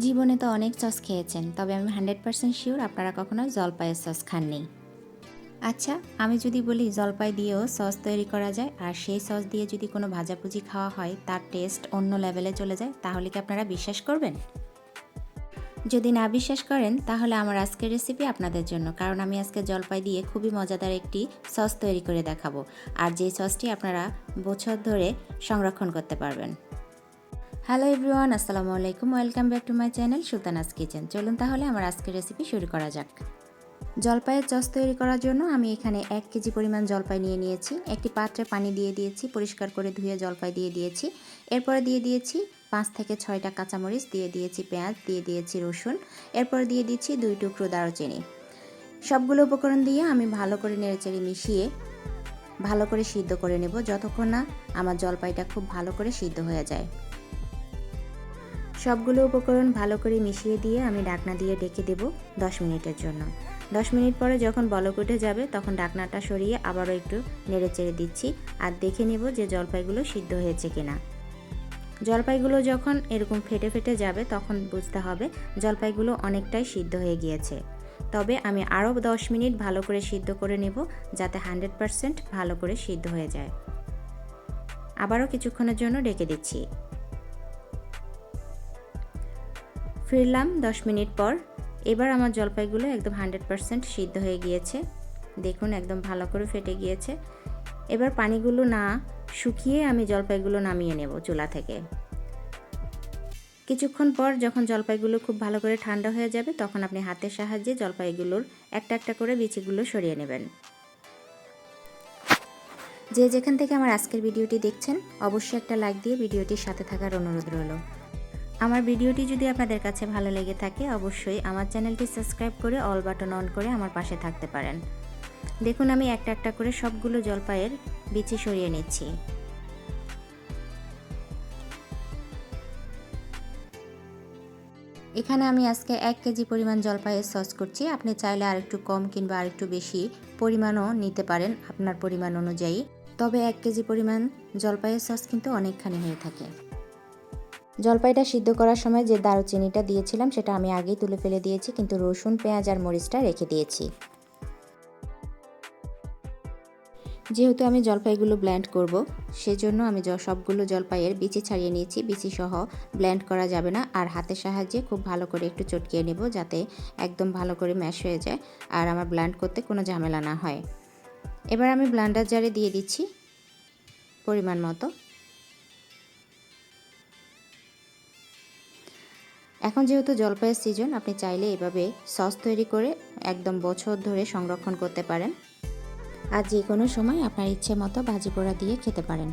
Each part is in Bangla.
জীবনে তো অনেক সস খেয়েছেন, তবে আমি হান্ড্রেড পার্সেন্ট শিওর আপনারা কখনো জলপাইয়ের সস খাননি। আচ্ছা আমি যদি বলি জলপাই দিয়েও সস তৈরি করা যায়, আর সেই সস দিয়ে যদি কোনো ভাজাভুজি খাওয়া হয়, তার টেস্ট অন্য লেভেলে চলে যায়, তাহলে কি আপনারা বিশ্বাস করবেন? যদি না বিশ্বাস করেন, তাহলে আমার আজকের রেসিপি আপনাদের জন্য, কারণ আমি আজকে জলপাই দিয়ে খুবই মজাদার একটি সস তৈরি করে দেখাবো, আর যেই সসটি আপনারা বছর ধরে সংরক্ষণ করতে পারবেন। হ্যালো এভরিওয়ান আসসালামু আলাইকুম। Welcome back to my channel Sultana's kitchen চলুন তাহলে আমার আজকের রেসিপি শুরু করা যাক। জলপাইয়ের চস তৈরি করার জন্য আমি এখানে এক কেজি পরিমাণ জলপাই নিয়ে নিয়েছি। একটি পাত্রে পানি দিয়ে দিয়েছি, পরিষ্কার করে ধুয়ে জলপাই দিয়ে দিয়েছি। এরপরে দিয়ে দিয়েছি পাঁচ থেকে ছয়টা কাঁচামরিচ, দিয়ে দিয়েছি পেঁয়াজ, দিয়ে দিয়েছি রসুন। এরপরে দিয়ে দিচ্ছি দুই টুকরো দারুচিনি। সবগুলো উপকরণ দিয়ে আমি ভালো করে নেড়েচেড়ে মিশিয়ে ভালো করে সিদ্ধ করে নেব, যতক্ষণ না আমার জলপাইটা খুব ভালো করে সিদ্ধ হয়ে যায়। সবগুলো উপকরণ ভালো করে মিশিয়ে দিয়ে আমি ডাকনা দিয়ে ডেকে দেব দশ মিনিটের জন্য। দশ মিনিট পরে যখন বলক উঠে যাবে, তখন ডাকনাটা সরিয়ে আবারও একটু নেড়ে চেড়ে দিচ্ছি আর দেখে নেব যে জলপাইগুলো সিদ্ধ হয়েছে কিনা। জলপাইগুলো যখন এরকম ফেটে ফেটে যাবে, তখন বুঝতে হবে জলপাইগুলো অনেকটাই সিদ্ধ হয়ে গিয়েছে। তবে আমি আরও দশ মিনিট ভালো করে সিদ্ধ করে নেব যাতে হান্ড্রেড পারসেন্ট ভালো করে সিদ্ধ হয়ে যায়। আবারও কিছুক্ষণের জন্য ডেকে দিচ্ছি। ফিরলাম দশ মিনিট পর। এবার আমার জলপাইগুলো একদম হান্ড্রেড পারসেন্ট সিদ্ধ হয়ে গিয়েছে। দেখুন, একদম ভালো করে ফেটে গিয়েছে। এবার পানিগুলো না শুকিয়ে আমি জলপাইগুলো নামিয়ে নেব চুলা থেকে। কিছুক্ষণ পর যখন জলপাইগুলো খুব ভালো করে ঠান্ডা হয়ে যাবে, তখন আপনি হাতের সাহায্যে জলপাইগুলোর একটা একটা করে বিচিগুলো সরিয়ে নেবেন। যে যেখান থেকে আমার আজকের ভিডিওটি দেখছেন, অবশ্যই একটা লাইক দিয়ে ভিডিওটির সাথে থাকার অনুরোধ রইল। আমার ভিডিওটি যদি আপনাদের কাছে ভালো লেগে থাকে, অবশ্যই আমার চ্যানেলটি সাবস্ক্রাইব করে অল বাটন অন করে আমার পাশে থাকতে পারেন। দেখুন, আমি একটা একটা করে সবগুলো জলপাইয়ের বিচি সরিয়ে নিচ্ছি। এখানে আমি আজকে এক কেজি পরিমাণ জলপাইয়ের সস করছি। আপনি চাইলে আরেকটু কম কিংবা আরেকটু বেশি পরিমাণও নিতে পারেন আপনার পরিমাণ অনুযায়ী। তবে এক কেজি পরিমাণ জলপাইয়ের সস কিন্তু অনেকখানি হয়ে থাকে। জলপাইটা সিদ্ধ করার সময় যে দারুচিনিটা দিয়েছিলাম, সেটা আমি আগেই তুলে ফেলে দিয়েছি, কিন্তু রসুন, পেঁয়াজ আর মরিচটা রেখে দিয়েছি। যেহেতু আমি জলপাইগুলো ব্ল্যান্ড করব, সেজন্য আমি সবগুলো জলপাইয়ের বিচি ছাড়িয়ে নিয়েছি। বিচি সহ ব্ল্যান্ড করা যাবে না, আর হাতের সাহায্যে খুব ভালো করে একটু চটকিয়ে নেব, যাতে একদম ভালো করে ম্যাশ হয়ে যায়, আর আমার ব্ল্যান্ড করতে কোনো ঝামেলা না হয়। এবার আমি ব্লান্ডার জারে দিয়ে দিচ্ছি পরিমাণ মতো। এখন যেহেতু জলপাইয়ের সিজন আপনি চাইলে এভাবে সস তৈরি করে একদম বছর ধরে সংরক্ষণ করতে পারেন। আর যে কোনো সময় আপনার ইচ্ছে মতো ভাজি পোড়া দিয়ে খেতে পারেন।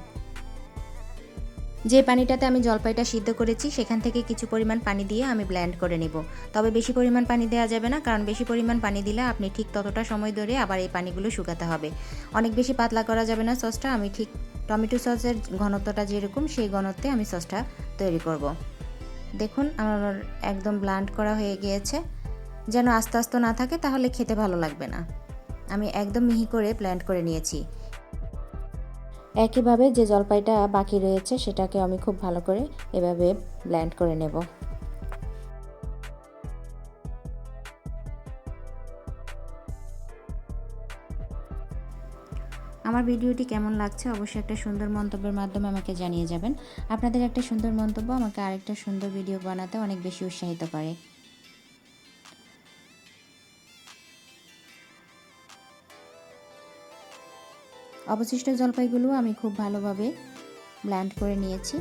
যে পানিটাতে আমি জলপাইটা সিদ্ধ করেছি, সেখান থেকে কিছু পরিমাণ পানি দিয়ে আমি ব্ল্যান্ড করে নেব। তবে বেশি পরিমাণ পানি দেওয়া যাবে না, কারণ বেশি পরিমাণ পানি দিলে আপনি ঠিক ততটা সময় ধরে আবার এই পানিগুলো শুকাতে হবে। অনেক বেশি পাতলা করা যাবে না সসটা আমি ঠিক টমেটো সসের ঘনত্বটা যেরকম, সেই ঘনত্বে আমি সসটা তৈরি করব। দেখুন, আমার একদম ব্লান্ড করা হয়ে গিয়েছে। যেন আস্তে আস্তে না থাকে, তাহলে খেতে ভালো লাগবে না। আমি একদম মিহি করে ব্ল্যান্ড করে নিয়েছি। একইভাবে যে জলপাইটা বাকি রয়েছে, সেটাকে আমি খুব ভালো করে এভাবে ব্ল্যান্ড করে নেব। আমার ভিডিওটি কেমন লাগছে অবশ্যই একটা সুন্দর মন্তব্যের মাধ্যমে আমাকে জানিয়ে যাবেন। আপনাদের একটা সুন্দর মন্তব্য আমাকে আরেকটা সুন্দর ভিডিও বানাতে অনেক বেশি উৎসাহিত করে। অবশিষ্ট জলপাইগুলো আমি খুব ভালোভাবে ব্ল্যান্ড করে নিয়েছি।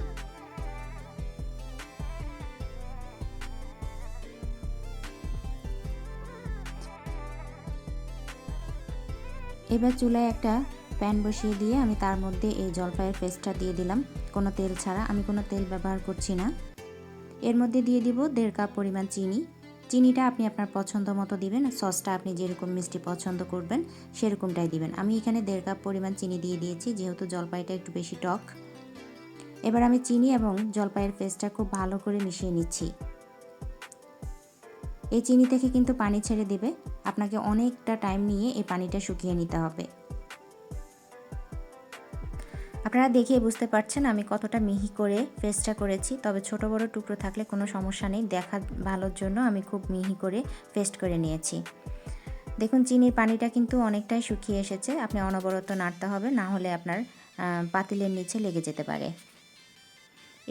এবার চুলায় একটা প্যান বসিয়ে দিয়ে আমি তার মধ্যে এই জলপাইয়ের পেস্টটা দিয়ে দিলাম। কোনো তেল ছাড়া, আমি কোনো তেল ব্যবহার করছি না। এর মধ্যে দিয়ে দিব দেড় কাপ পরিমাণ চিনি। চিনিটা আপনি আপনার পছন্দ মতো দিবেন, সসটা আপনি যেরকম মিষ্টি পছন্দ করবেন, সেরকমটাই দিবেন। আমি এখানে দেড় কাপ পরিমাণ চিনি দিয়ে দিয়েছি, যেহেতু জলপাইটা একটু বেশি টক। এবার আমি চিনি এবং জলপাইয়ের পেস্টটা খুব ভালো করে মিশিয়ে নিচ্ছি। এই চিনি থেকে কিন্তু পানি ছেড়ে দেবে। আপনাকে অনেকটা টাইম নিয়ে এই পানিটা শুকিয়ে নিতে হবে। আপনারা দেখে বুঝতে পারছেন আমি কতটা মিহি করে পেস্টটা করেছি, তবে ছোট বড় টুকরো থাকলে কোনো সমস্যা নেই, দেখা ভালোর জন্য আমি খুব মিহি করে পেস্ট করে নিয়েছি। দেখুন, চিনির পানিটা কিন্তু অনেকটাই শুকিয়ে এসেছে, আপনি অনবরত নাড়তে হবে, না হলে আপনার পাতিলের নিচে লেগে যেতে পারে।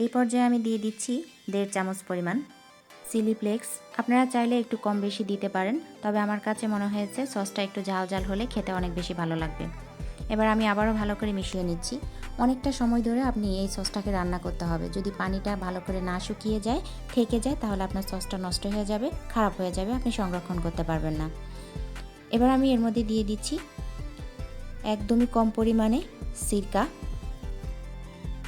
এই পর্যায়ে আমি দিয়ে দিচ্ছি দেড় চামচ পরিমাণ চিলি ফ্লেক্স আপনারা চাইলে একটু কম বেশি দিতে পারেন, তবে আমার কাছে মনে হয়েছে সসটা একটু ঝাল ঝাল হলে খেতে অনেক বেশি ভালো লাগবে। এবার আমি আবারও ভালো করে মিশিয়ে নিচ্ছি। অনেকটা সময় ধরে আপনি এই সসটাকে রান্না করতে হবে। যদি পানিটা ভালো করে না শুকিয়ে যায়, থেকে যায়, তাহলে আপনার সসটা নষ্ট হয়ে যাবে, খারাপ হয়ে যাবে, আপনি সংরক্ষণ করতে পারবেন না। এবার আমি এর মধ্যে দিয়ে দিচ্ছি একদমই কম পরিমাণে সিরকা।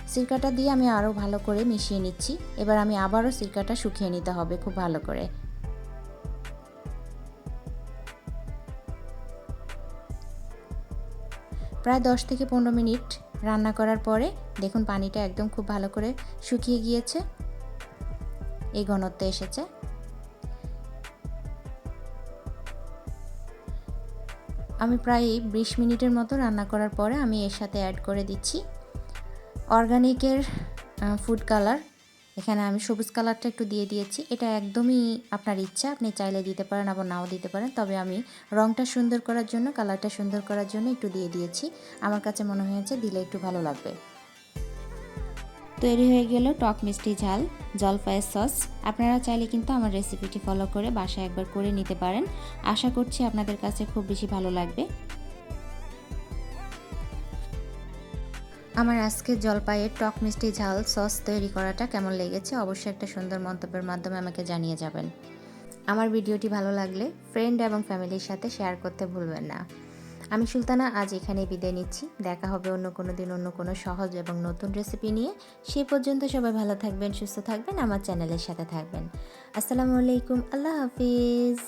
সিরকাটা দিয়ে আমি আরও ভালো করে মিশিয়ে নিচ্ছি। এবার আমি আবারও সিরকাটা শুকিয়ে নিতে হবে খুব ভালো করে। প্রায় দশ থেকে পনেরো মিনিট রান্না করার পরে দেখুন পানিটা একদম খুব ভালো করে শুকিয়ে গিয়েছে। এই ঘনত্ব এসেছে। আমি প্রায় বিশ মিনিটের মতো রান্না করার পরে আমি এর সাথে অ্যাড করে দিচ্ছি। অর্গানিকের ফুড কালার এখানে আমি সবুজ কালারটা একটু দিয়ে দিয়েছি। এটা একদমই আপনার ইচ্ছা, আপনি চাইলে দিতে পারেন আবার নাও দিতে পারেন। তবে আমি রঙটা সুন্দর করার জন্য, কালারটা সুন্দর করার জন্য একটু দিয়ে দিয়েছি। আমার কাছে মনে হয়েছে দিলে একটু ভালো লাগবে। তৈরি হয়ে গেল টক মিষ্টি ঝাল, জলপাইয়ের সস। আপনারা চাইলে কিন্তু আমার রেসিপিটি ফলো করে বাসায় একবার করে নিতে পারেন। আশা করছি আপনাদের কাছে খুব বেশি ভালো লাগবে। আমার আজকে জলপাইয়ের টক মিষ্টি ঝাল সস তৈরি করাটা কেমন লেগেছে অবশ্যই একটা সুন্দর মন্তব্যের মাধ্যমে আমাকে জানিয়ে যাবেন। আমার ভিডিওটি ভালো লাগলে ফ্রেন্ড এবং ফ্যামিলির সাথে শেয়ার করতে ভুলবেন না। আমি সুলতানা, আজ এখানে বিদায় নিচ্ছি। দেখা হবে অন্য কোনো দিন, অন্য কোনো সহজ এবং নতুন রেসিপি নিয়ে। সে পর্যন্ত সবাই ভালো থাকবেন, সুস্থ থাকবেন, আমার চ্যানেলের সাথে থাকবেন। আসসালামু আলাইকুম, আল্লাহ হাফিজ।